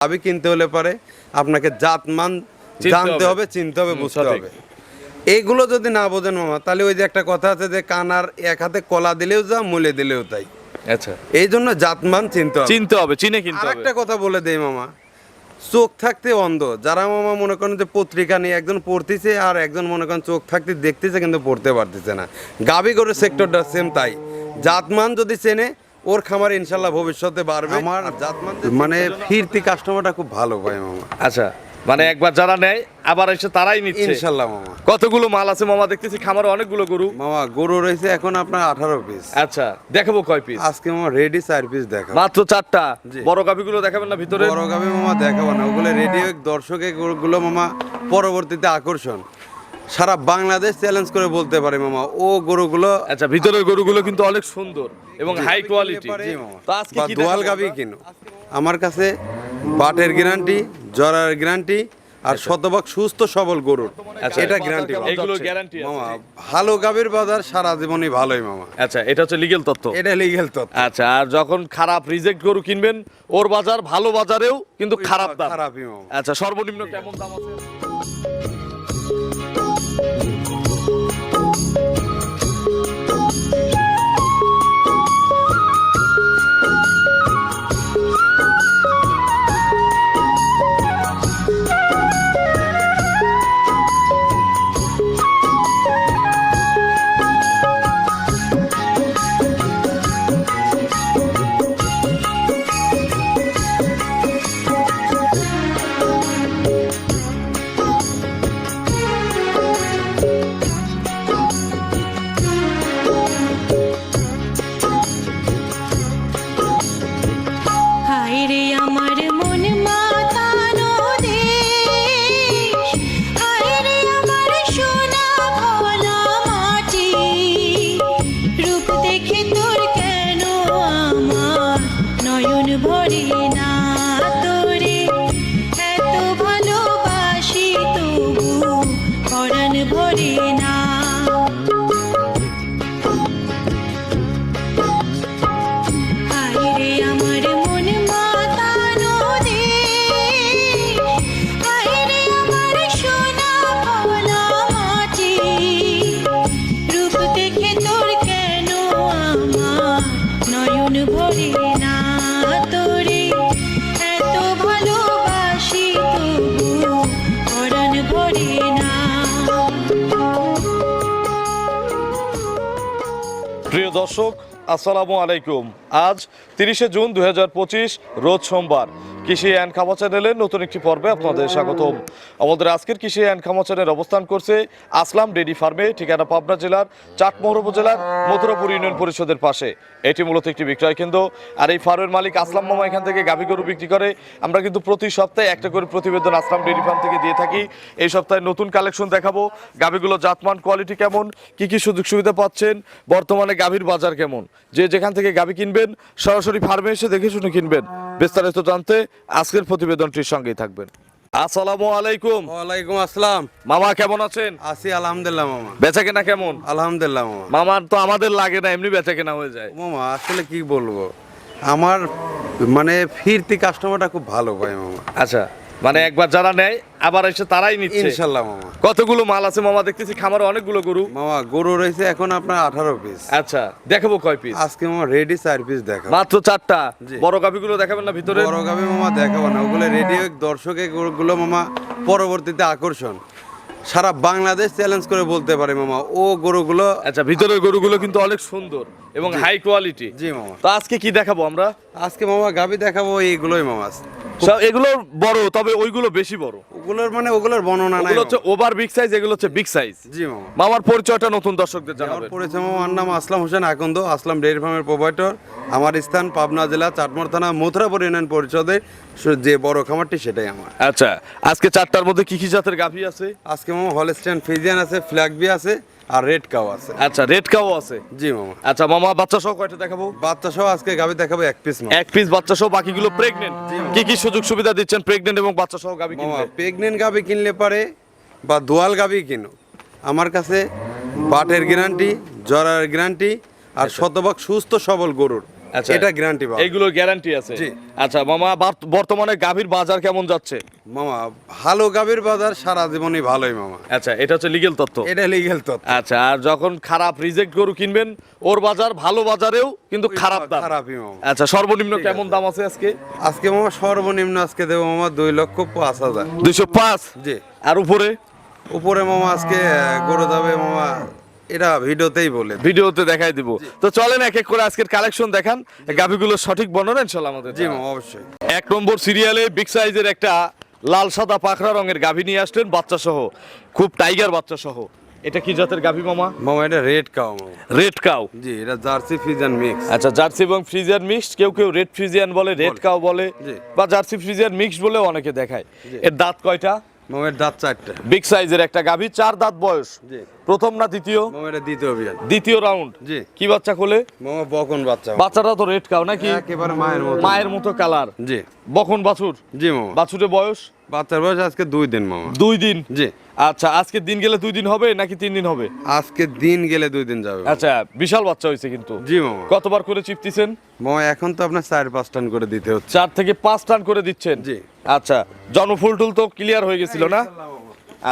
গাবি কিনতে হলে পরে আপনাকে জাতমান চিনতে জানতে হবে। চিনতে হবে বুঝতে হবে। এইগুলো যদি না বোঝেন মামা তাহলে ওই যে একটা কথা আছে যে কানার এক হাতে কলা দিলেও যা মুলে দিলেও তাই। আচ্ছা। এই জন্য জাতমান চিনতে হবে। চিনতে হবে চিনে কিনতে হবে। একটা কথা বলে দেই মামা চোখ থাকতে অন্ধ। যারা মামা মনে করেন যে পত্রিকা নিয়ে একজন পড়তেছে আর একজন মনে করেন চোখ থাকতে দেখতেছে কিন্তু পড়তে পারতেছে না। গাবি গরুর সেক্টরটা সেম তাই। জাতমান যদি চেনে ওর খামার ইনশাল্লাহ ভবিষ্যতে বাড়বে। আমার মানে ফিরতি কাস্টমারটা খুব ভালো পায় মামা। আচ্ছা মানে একবার যারা নেয় আবার এসে তারাই নিচ্ছে। ইনশাল্লাহ মামা। কতগুলো মাল আছে মামা? দেখতেছি খামারে অনেকগুলো গরু। মামা গরু রয়েছে এখন আপনার আঠারো পিস আচ্ছা দেখাবো কয় পিস আজকে মামা রেডি চার পিস দেখা মাত্র চারটা? জি। বড় গাভিগুলো দেখাবেন না ভিতরে? বড় গাবি মামা দেখাবো না ওগুলো রেডি দর্শকে গুলো মামা পরবর্তীতে আকর্ষণ। সারা বাংলাদেশ চ্যালেঞ্জ করে বলতে পারে মামা। ও গরুগুলো আচ্ছা ভিতরের গরুগুলো কিন্তু অনেক সুন্দর এবং হাই কোয়ালিটি জি তো আজকে কি দোয়াল গাবি? কিনো। আমার কাছে পাটের গ্যারান্টি জরার গ্যারান্টি আর শতভাগ সুস্থ সবল গরুর। আচ্ছা। এটা গ্যারান্টি এগুলো গ্যারান্টি মামা ভালো গাবির বাজার সারা জীবনই ভালোই মামা। আচ্ছা এটা হচ্ছে লিগেল তথ্য। এটা লিগেল তো আচ্ছা আর যখন খারাপ রিজেক্ট গরু কিনবেন ওর বাজার ভালো বাজারেও কিন্তু খারাপ দাম। খারাপই মামা। আচ্ছা সর্বনিম্ন কেমন দাম আছে? নয়ন ভরি না। দর্শক আসসালামু আলাইকুম। আজ তিরিশে জুন দু হাজার পঁচিশ রোজ সোমবার। কৃষি অ্যান্ড খামা চ্যানেলের নতুন একটি পর্বে আপনাদের স্বাগতম। আমাদের আজকের কৃষি অ্যান্ড খামা চ্যানেল অবস্থান করছে আসলাম ডেরি ফার্মে, ঠিকানা পাবনা জেলার চাটমোহর উপজেলার মথুরাপুর ইউনিয়ন পরিষদের পাশে। এটি মূলত একটি বিক্রয় কেন্দ্র। আর এই ফার্মের মালিক আসলাম মামা এখান থেকে গাভী গরু বিক্রি করে। আমরা কিন্তু প্রতি সপ্তাহে একটা করে প্রতিবেদন আসলাম ডেরি ফার্ম থেকে দিয়ে থাকি। এই সপ্তাহে নতুন কালেকশন দেখাবো। গাভীগুলো জাতমান, কোয়ালিটি কেমন? কি কি সুযোগ সুবিধা পাচ্ছেন? বর্তমানে গাভীর বাজার কেমন? যে যেখান থেকে গাভী কিনবেন, সরাসরি ফার্মে এসে দেখে শুনে কিনবেন। বিস্তারিত জানতে আজকের প্রতিবেদনটির সঙ্গেই থাকবেন। আসসালামু আলাইকুম। ওয়ালাইকুম আসসালাম। মামা কেমন আছেন? আছি আলহামদুলিল্লাহ মামা। বেচা কেনা কেমন? আলহামদুলিল্লাহ মামা। মামার তো আমাদের লাগে না এমনি বেচা কেনা হয়ে যায়। মামা আসলে কি বলব? আমার মানে ফিরতি কাস্টমারটা খুব ভালো ভাই মামা। আচ্ছা। মানে একবার যারা নেয় আবার এসে তারাই নিচ্ছে। ইনশাল্লাহ মামা। কতগুলো মাল আছে মামা? দেখতেছি খামারে অনেকগুলো গরু। মামা গরু রয়েছে এখন আপনার আঠারো পিস আচ্ছা দেখাবো কয় পিস আজকে মামা রেডি চার পিস দেখা মাত্র চারটা? জি। বড় গাভিগুলো দেখাবেন না ভিতরে? বড় গাবি মামা দেখাবো না। ওগুলো রেডি দর্শকে গুলো মামা পরবর্তীতে আকর্ষণ। সারা বাংলাদেশ চ্যালেঞ্জ করে বলতে পারে মামা ও গরুগুলো আচ্ছা ভিতরের গরুগুলো কিন্তু অনেক সুন্দর এবং হাই কোয়ালিটি জি মামা। তো আজকে কি দেখাবো আমরা? আজকে মামা গাবি দেখাবো এইগুলোই মামা। সব এগুলো বড় তবে ওইগুলো বেশি বড়। ওগুলোর মানে ওগুলোর বর্ণনা নাই ওগুলো হচ্ছে ওভার বিগ সাইজ এগুলো হচ্ছে বিগ সাইজ জি মামা মামার পরিচয়টা নতুন দর্শকদের আমার জানাবেন। পরিচয় মামা আমার নাম আসলাম হোসেন আকন্দ আসলাম ডেয়ারি ফার্মের প্রোভাইডার আমার স্থান পাবনা জেলা চাটমোর থানা মথুরাপুর ইউনিয়ন পরিষদের যে বড় খামারটি সেটাই আমার। আচ্ছা আজকে চারটার মধ্যে কি কি জাতের গাভি আছে? আজকে মামা হলস্টেন ফিজিয়ান আছে ফ্ল্যাগবি আছে আর রেড কাও আছে। আচ্ছা রেড কাও আছে? জি মামা। আচ্ছা মামা বাচ্চা সহ কয়টা দেখাবো? বাচ্চা সহ আজকে গাবি দেখাবো এক পিস এক পিস বাচ্চা সহ বাকিগুলো প্রেগনেন্ট কি কি সুযোগ সুবিধা দিচ্ছেন প্রেগনেন্ট এবং বাচ্চা সহ গাবি কিনলে? প্রেগনেন্ট গাবি কিনলে পারে বা দোয়াল গাবি কিনো আমার কাছে পাটের গ্যারান্টি জরার গ্যারান্টি আর শতভাগ সুস্থ সবল গরুর। আচ্ছা। এটা গ্যারান্টি পাবে এইগুলো গ্যারান্টি আছে। জি। আচ্ছা মামা বর্তমানে গাভীর বাজার কেমন যাচ্ছে? মামা ভালো গাভীর বাজার সারা জীবনই ভালোই মামা। আচ্ছা এটা হচ্ছে লিগেল তথ্য। এটা লিগেল তো আচ্ছা আর যখন খারাপ রিজেক্ট গরু কিনবেন ওর বাজার ভালো বাজারেও কিন্তু খারাপ দাম। খারাপই মামা। আচ্ছা সর্বনিম্ন কেমন দাম আছে আজকে? আজকে মামা সর্বনিম্ন আজকে দেবো মামা দুই লক্ষ পাঁচ হাজার। দুইশো পাঁচ? জি। আর উপরে? উপরে মামা আজকে গরু যাবে মামা এটা ভিডিওতেই বলে ভিডিওতে দেখাই দিব। তো চলেন এক এক করে আজকের কালেকশন দেখান। গাভিগুলোর সঠিক বর্ণনা ইনশাল্লাহ আমাদের জি অবশ্যই। এক নম্বর সিরিয়ালে বিগ সাইজের একটা লাল সাদা পাখরা রঙের গাভী নিয়ে আসলেন বাচ্চা সহ খুব টাইগার বাচ্চা সহ এটা কি জাতের গাভী মামা? মামা এটা রেড কাউ রেড কাউ জি এটা জার্সি ফিজান মিক্স আচ্ছা জার্সি এবং ফ্রিজিয়ান মিক্সড কেউ কেউ রেড ফ্রিজিয়ান বলে রেড কাউ বলে। বা জার্সি ফ্রিজিয়ান মিক্সড বলে অনেকে দেখায়। এর দাঁত কয়টা? মামা এর দাঁত চারটা। বিগ সাইজের একটা গাভী চার দাঁত বয়স। প্রথম না দ্বিতীয়? মামা এটা দ্বিতীয় বিয়ান দ্বিতীয় রাউন্ড জি। কি বাচ্চা কোলে মামা বকন বাচ্চা। বাচ্চাটা তো রেড কাউ নাকি? একেবারে মায়ের মতো। মায়ের মতো কালার জি। বখন বাছুর? জি মামা। বাছুরের বয়স? বাচ্চার বয়স আজকে দুই দিন মামা। দুই দিন? জি। আচ্ছা আজকে দিন গেলে দুই দিন হবে নাকি তিন দিন হবে? আজকে দিন গেলে দুই দিন যাবে। আচ্ছা বিশাল বাচ্চা হয়েছে কিন্তু। জি মামা। কতবার করে চিপতেছেন? মামা এখন তো আপনার চার পাঁচ টান করে দিতে হচ্ছে। চার থেকে পাঁচ টান করে দিচ্ছেন। জি। আচ্ছা জনফুল টুল তো ক্লিয়ার হয়ে গেছিল না?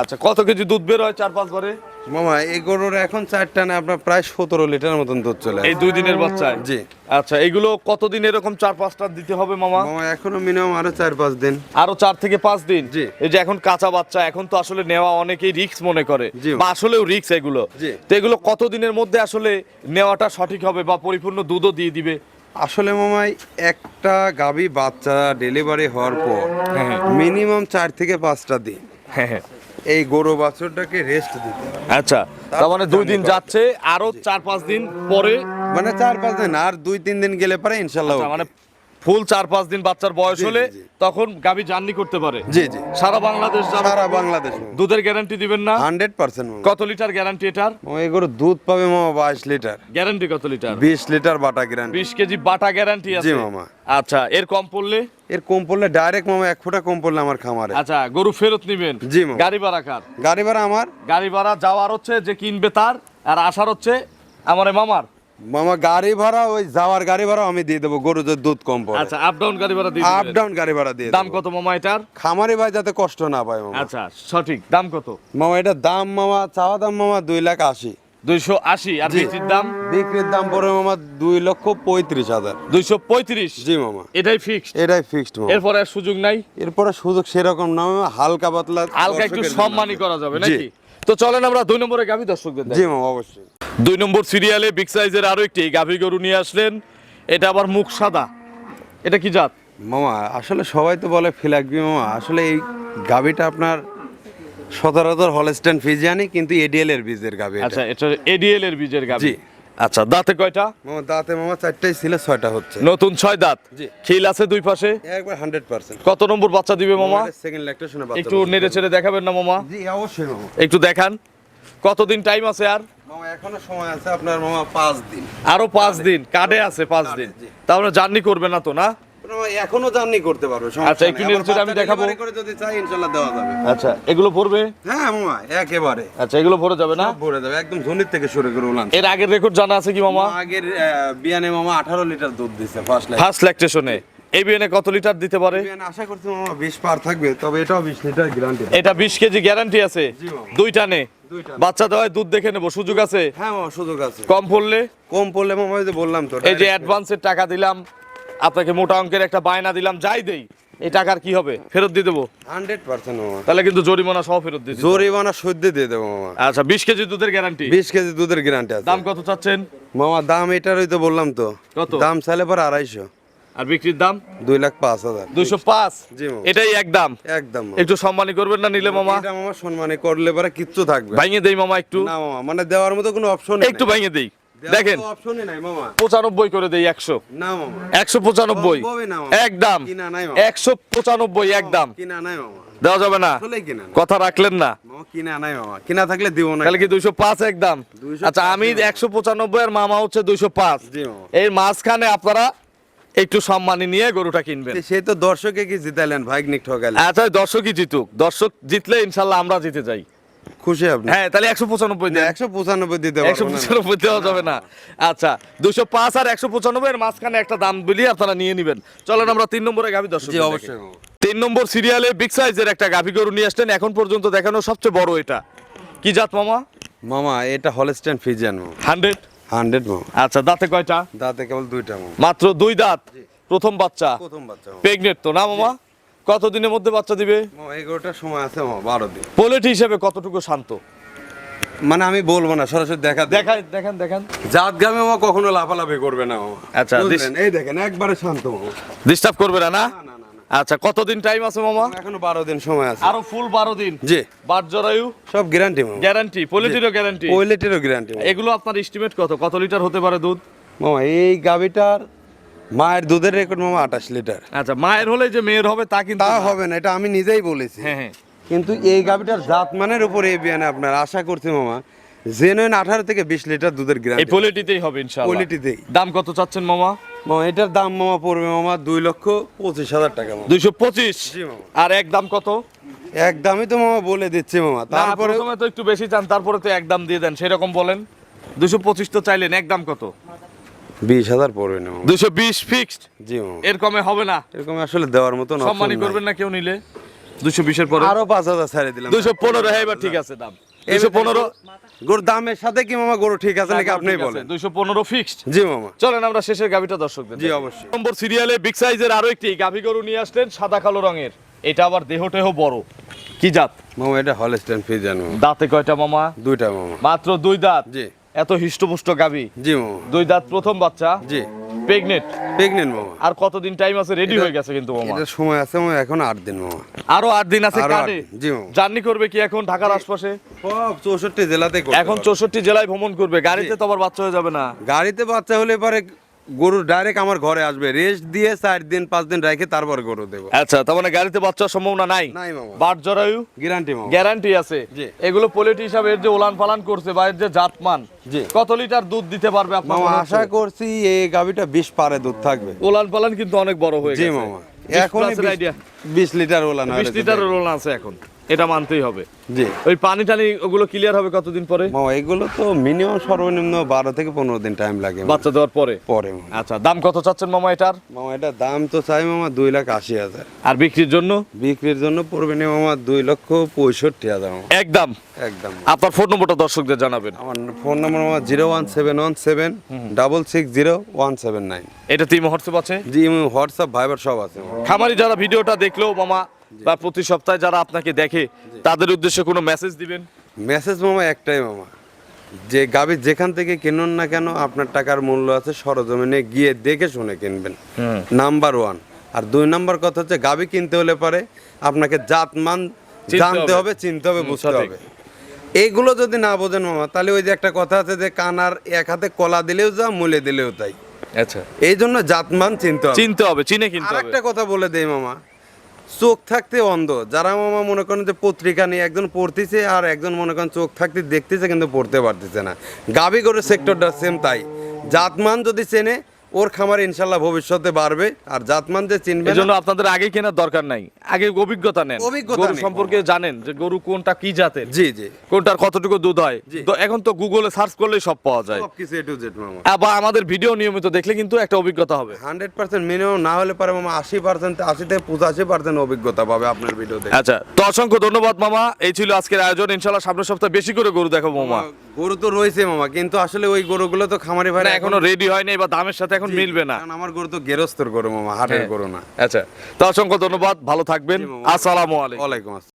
আচ্ছা কত কেজি দুধ বের হয় চার পাঁচ বারে? মামা এই গরুর এখন চার টানে আপনার প্রায় সতেরো লিটার মতন দুধ চলে। এই দুই দিনের বাচ্চায়? জি। আচ্ছা এগুলো কতদিন এরকম চার পাঁচটা দিতে হবে মামা? মামা এখনও মিনিমাম আরও চার পাঁচ দিন। আরও চার থেকে পাঁচ দিন? জি। এই যে এখন কাঁচা বাচ্চা এখন তো আসলে নেওয়া অনেকেই রিক্স মনে করে। বা আসলেও রিক্স এগুলো। তো এগুলো কতদিনের মধ্যে আসলে নেওয়াটা সঠিক হবে বা পরিপূর্ণ দুধও দিয়ে দিবে? আসলে মামাই একটা গাবি বাচ্চা ডেলিভারি হওয়ার পর হ্যাঁ। মিনিমাম চার থেকে পাঁচটা দিন হ্যাঁ হ্যাঁ। এই গরু বাছুরটাকে রেস্ট দিতে আচ্ছা তার মানে দুই দিন যাচ্ছে আরও চার পাঁচ দিন পরে মানে চার পাঁচ দিন আর দুই তিন দিন গেলে পরে ইনশাল্লাহ আচ্ছা, মানে ফুল চার পাঁচ দিন বাচ্চার বয়স হলে। তখন গাবি জার্নি করতে পারে। জি জি। সারা বাংলাদেশ সারা বাংলাদেশ। দুধের গ্যারান্টি দিবেন না। হান্ড্রেড পার্সেন্ট কত লিটার গ্যারান্টি এটার? এই গরু দুধ পাবে মামা বাইশ লিটার। গ্যারান্টি কত লিটার? বিশ লিটার বাটা গ্যারান্টি। বিশ কেজি বাটা গ্যারান্টি আছে। জি, মামা। আচ্ছা এর কম পড়লে? এর কম পড়লে ডাইরেক্ট মামা এক ফোঁটা কম পড়লে আমার খামারে। আচ্ছা গরু ফেরত নিবেন। জি, মামা। গাড়ি ভাড়া কার? গাড়ি ভাড়া আমার। গাড়ি ভাড়া যাওয়ার হচ্ছে যে কিনবে তার আর আসার হচ্ছে আমার মামার। মামা গাড়ি ভাড়া ওই যাওয়ার গাড়ি ভাড়া আমি দিয়ে দেবো গরু যদি দুধ কম পড়ে। আচ্ছা আপ ডাউন গাড়ি ভাড়া দিয়ে আপ ডাউন গাড়ি ভাড়া দিয়ে দাম কত মামা এটার? খামারি ভাই যাতে কষ্ট না পায় মামা। আচ্ছা সঠিক দাম কত? মামা এটা দাম মামা চাওয়া দাম মামা দুই লাখ আশি। দুইশো আশি আর বিক্রির দাম? বিক্রির দাম পড়ে মামা দুই লক্ষ পঁয়ত্রিশ হাজার। দুইশো পঁয়ত্রিশ? জি মামা। এটাই ফিক্সড এটাই ফিক্সড এরপরে সুযোগ নাই? এরপরে সুযোগ সেরকম না হালকা পাতলা হালকা একটু সম্মানই করা যাবে নাকি? তো চলেন আমরা দুই নম্বরে গাভী দর্শকদের জি। মামা অবশ্যই। দুই নম্বর সিরিয়ালে বিগ সাইজের আরও একটি গাভী গরু নিয়ে আসলেন। এটা আবার মুখ সাদা। এটা কি জাত? মামা আসলে সবাই তো বলে ফিলাকবি মামা। আসলে এই গাভীটা আপনার সচরাচর হলস্টেন ফিজিয়ানি কিন্তু এডিএল এর বীজের গাবি আচ্ছা এটা এডিএল এর বীজের গাভী। আচ্ছা দাঁতে কয়টা? মামা দাঁতে মামা চারটাই ছিল ছয়টা হচ্ছে। নতুন ছয় দাঁত? জি। খিল আছে দুই পাশে? একবার হান্ড্রেড পার্সেন্ট। কত নম্বর বাচ্চা দিবে মামা? সেকেন্ড ল্যাকটেশনে একটু নেড়ে ছেড়ে দেখাবেন না মামা? জি অবশ্যই মামা। একটু দেখান। কতদিন টাইম আছে আর? মামা এখনও সময় আছে আপনার মামা পাঁচ দিন। আরও পাঁচ দিন কার্ডে আছে পাঁচ দিন। তা তাহলে জার্নি করবে না তো না? এখনও জার্নি করতে পারবে আচ্ছা, একটু আবার আমি দেখাবো। করে যদি চাই ইনশাল্লাহ দেওয়া যাবে। আচ্ছা এগুলো পড়বে? হ্যাঁ মামা একেবারে। আচ্ছা এগুলো ভরে যাবে না? ভরে যাবে একদম ঝুনির থেকে শুরু করে উলান। এর আগের রেকর্ড জানা আছে কি মামা? আগের বিয়ানে মামা আঠারো লিটার দুধ দিচ্ছে ফার্স্ট ফার্স্ট ল্যাকটেশনে এই কত লিটার দিতে পারে? আশা করছি মামা পার থাকবে তবে এটাও বিশ লিটার গ্যারান্টি এটা বিশ কেজি গ্যারান্টি আছে। দুইটা নে। বাচ্চা দেওয়ায় দুধ দেখে নেব সুযোগ আছে? হ্যাঁ মামা সুযোগ আছে। কম পড়লে? কম পড়লে মামা যে বললাম তো এই যে অ্যাডভান্সের টাকা দিলাম আপনাকে মোটা অঙ্কের একটা বায়না দিলাম যাই দেই। এই টাকার কি হবে? ফেরত দিয়ে দেবো? হান্ড্রেড পার্সেন্ট মামা। তাহলে কিন্তু জরিমানা সহ ফেরত দিয়ে জরিমানা সদ্য দিয়ে দেবো মামা। আচ্ছা বিশ কেজি দুধের গ্যারান্টি বিশ কেজি দুধের গ্যারান্টি আছে। দাম কত চাচ্ছেন? মামা দাম এটারই তো বললাম তো। কত? দাম চাইলে পর আড়াইশো। আর বিক্রির দাম? দুই লাখ পাঁচ হাজার। দুইশো পাঁচ? এটাই একদম একদম একটু সম্মানী করবেন না নিলে মামা? মামা সম্মানে করলে পরে কিচ্ছু থাকবে ভাঙিয়ে দেই মামা একটু। না মামা মানে দেওয়ার মতো কোনো অপশন একটু ভাঙিয়ে দেই। দেখেন। পঁচানব্বই করে দেই একশো। একশো পঁচানব্বই। একদম। একশো পঁচানব্বই একদম। দেওয়া যাবে না। কথা রাখলেন না। কিনা নাই মামা। কিনা থাকলে দিব না। তাহলে কি দুইশো পাঁচ একদম? 205 আচ্ছা আমি একশো পঁচানব্বই আর মামা হচ্ছে দুইশো পাঁচ। এর মাঝখানে আপনারা একটু সম্মানী নিয়ে গরুটা কিনবেন। সে তো দর্শকে কি জিতাইলেন ভাইগনিক ঠকাইলেন? আচ্ছা দর্শকই জিতুক। দর্শক জিতলে ইনশাল্লাহ আমরা জিতে যাই। খুশি আপনি? হ্যাঁ তাহলে একশো পঁচানব্বই দেন। একশো পঁচানব্বই দিতে একশো পঁচানব্বই দেওয়া যাবে না। আচ্ছা দুশো পাঁচ আর একশো পঁচানব্বই এর মাঝখানে একটা দাম বিলিয়ে আপনারা নিয়ে নেবেন। চলেন আমরা তিন নম্বরে গাভি দর্শক অবশ্যই তিন নম্বর সিরিয়ালে বিগ সাইজের একটা গাভি গরু নিয়ে আসলেন। এখন পর্যন্ত দেখানো সবচেয়ে বড় এটা। কি জাত মামা? মামা এটা হলস্টেন ফিজিয়ান হান্ড্রেড? হান্ড্রেড আচ্ছা দাঁতে কয়টা? দাঁতে কেবল দুইটা মাত্র দুই দাঁত। প্রথম বাচ্চা। প্রথম বাচ্চা মামা। প্রেগনেন্ট তো না মামা? কত দিনের মধ্যে বাচ্চা দিবে? এগারোটার সময় আছে বারো দিন। পোলেট হিসেবে কতটুকু শান্ত? মানে আমি বলব না সরাসরি দেখা দেখ দেখান দেখেন। জাত গামে মামা কখনো লাফালাফি করবে না আচ্ছা, এই দেখেন একবারে শান্ত ডিস্টার্ব করবে না না? আচ্ছা কতদিন টাইম আছে মামা? এখনও বারো দিন সময় আছে। আরও ফুল বারো দিন। জি। বাট জরায়ু সব গ্যারান্টি মামা গ্যারান্টি পোলিটিরও গ্যারান্টি ওইলেটেরও গ্যারান্টি এগুলো আপনার এস্টিমেট কত? কত লিটার হতে পারে দুধ? মামা এই গাবিটার মায়ের দুধের রেকর্ড মামা আঠাশ লিটার। আচ্ছা মায়ের হলে যে মেয়ের হবে তা কিন্তু তা হবে না এটা আমি নিজেই বলেছি। হ্যাঁ হ্যাঁ। কিন্তু এই গাবিটার জাত মানের উপরে এই বিয়ানে আপনার আশা করছি মামা জেনুইন আঠারো থেকে বিশ লিটার দুধের এই পোলিটিতেই হবে ইনশাআল্লাহ। Quality-তেই। দাম কত চাচ্ছেন মামা? মামা এটার দাম মামা পড়বে মামা দুই লক্ষ পঁচিশ হাজার টাকা মামা। দুইশো পঁচিশ? আর এক দাম কত? এক দামই তো মামা বলে দিচ্ছি মামা। তারপরে তারপরে তো একটু বেশি চান তারপরে তো এক দাম দিয়ে দেন সেরকম বলেন। দুশো পঁচিশ তো চাইলেন এক দাম কত? বিশ হাজার পড়বে না দুশো বিশ ফিক্সড জি এর কমে হবে না? এরকম আসলে দেওয়ার option সম্মানই করবেন না কেউ নিলে। দুশো বিশের পরে? আরও পাঁচ হাজার ছাড়ে দিলাম। দুশো পনেরো হ্যাঁ এবার ঠিক আছে দাম। দুশো পনেরো? গরুর দামের সাথে কি মামা গরু ঠিক আছে নাকি আপনি বলেন? দুশো পনেরো ফিক্সড জি মামা। চলেন আমরা শেষের গাভিটা দর্শকদের জি, অবশ্যই। নম্বর সিরিয়ালে বিগ সাইজের আরও একটি গাভি গরু নিয়ে আসলেন সাদা কালো রঙের। এটা আবার দেহ টেহ বড়। কি জাত? মামা এটা হলস্টেন ফিজান দাঁতে কয়টা মামা? দুইটা মামা। মাত্র দুই দাঁত। জি। এত হিষ্টপুষ্ট গাবি। জি মামা। দুই দাঁত প্রথম বাচ্চা। জি। প্রেগনেন্ট প্রেগনেন্ট মামা। আর কতদিন টাইম আছে? রেডি হয়ে গেছে কিন্তু মামা। এটা সময় আছে মামা এখন আট দিন মামা। আরও আট দিন আছে কাটে। জি মামা। জার্নি করবে কি এখন ঢাকার আশপাশে? সব চৌষট্টি জেলাতে করবে এখন পারবে। চৌষট্টি জেলায় ভ্রমণ করবে। গাড়িতে তো আবার বাচ্চা হয়ে যাবে না। গাড়িতে বাচ্চা হলে পরে গরু ডাইরেক্ট আমার ঘরে আসবে। রেস্ট দিয়ে চার দিন পাঁচ দিন রেখে তারপর গরু দেবো। আচ্ছা তার মানে গাড়িতে বাচ্চার সম্ভাবনা নাই? নাই মামা। বাট জরায়ু? গ্যারান্টি মামা। গ্যারান্টি আছে। এগুলো পোলেট হিসাবে এর যে ওলান পালান করছে বা এর যে জাতমান জি। কত লিটার দুধ দিতে পারবে আপনার মামা আশা করছি এই গাভিটা বিশ পারে দুধ থাকবে। ওলান পালান কিন্তু অনেক বড় হয়ে জি মামা। এখন এখন আইডিয়া বিশ লিটার ওলান না বিশ লিটার ওলান আছে এখন। এটা মানতেই হবে। জি। ওই পানি টানি ওগুলো ক্লিয়ার হবে কতদিন পরে? মামা এগুলো তো মিনিমাম সর্বনিম্ন বারো থেকে পনেরো দিন টাইম লাগে বাচ্চা দেওয়ার পরে? পরে আচ্ছা দাম কত চাচ্ছেন মামা এটার? মামা এটা দাম তো চাই মামা দুই লাখ আশি হাজার। আর বিক্রির জন্য? বিক্রির জন্য পড়বে না মামা দুই লক্ষ পঁয়ষট্টি হাজার একদম। একদম আপনার ফোন নম্বরটা দর্শকদের জানাবেন। আমার ফোন নম্বর মামা zero one seven one seven double six zero one seven nine. এটা তিন হোয়াটসঅ্যাপ আছে? জি হোয়াটসঅ্যাপ ভাইবার সব আছে খামারি যারা ভিডিওটা দেখলেও মামা বা প্রতি সপ্তাহে যারা আপনাকে দেখে তাদের উদ্দেশ্যে কোনো মেসেজ দিবেন? মেসেজ মামা একটাই মামা। যে গাবি যেখান থেকে কিনুন না কেন আপনার টাকার মূল্য আছে সরজমিনে গিয়ে দেখে শুনে কিনবেন। নাম্বার ওয়ান আর দুই নাম্বার কথা হচ্ছে গাবি কিনতে হলে পারে আপনাকে জাত মান জানতে হবে। হবে চিনতে হবে বুঝতে হবে। এইগুলো যদি না বোঝেন মামা তাহলে ওই যে একটা কথা আছে যে কানার এক হাতে কলা দিলেও যা মুলে দিলেও তাই। আচ্ছা। এই জন্য জাতমান চিনতে হবে। চিনতে হবে চিনে কিনতে হবে। একটা কথা বলে দেই মামা চোখ থাকতে অন্ধ। যারা মামা মনে করেন যে পত্রিকা নিয়ে একজন পড়তেছে আর একজন মনে করেন চোখ থাকতে দেখতেছে কিন্তু পড়তে পারতেছে না। গাবি গরুর সেক্টরটা সেম তাই। জাতমান যদি চেনে ওর খামার ইনশাল্লাহ ভবিষ্যতে বাড়বে। আর জাতমান যে চিনবে জন্য আপনাদের আগে কেনার দরকার নাই। আগে অভিজ্ঞতা নেন। অভিজ্ঞতা সম্পর্কে জানেন যে গরু কোনটা কি জাতের। জি জি। কোনটার কতটুকু দুধ হয়। তো এখন তো গুগলে সার্চ করলেই সব পাওয়া যায়। সব কিছু এ টু জেড মামা। আবার আমাদের ভিডিও নিয়মিত দেখলে কিন্তু একটা অভিজ্ঞতা হবে। হান্ড্রেড পার্সেন্ট মিনিমাম না হলে পারে মামা আশি পার্সেন্ট আশি থেকে পঁচাশি পার্সেন্ট অভিজ্ঞতা পাবে আপনার ভিডিও দেখে। আচ্ছা তো অসংখ্য ধন্যবাদ মামা। এই ছিল আজকের আয়োজন। ইনশাল্লাহ সামনের সপ্তাহে বেশি করে গরু দেখাবো মামা গরু তো রয়েছে মামা কিন্তু আসলে ওই গরুগুলো তো খামারে ভাড়া এখনও রেডি হয়নি বা দামের সাথে এখন মিলবে না। কারণ আমার গরু তো গেরস্তর গরু মামা হাটের হ্যাঁ। গরু না। আচ্ছা তো অসংখ্য ধন্যবাদ ভালো থাকবেন। আসসালামু আলাইকুম। ওয়ালাইকুম আসসালাম।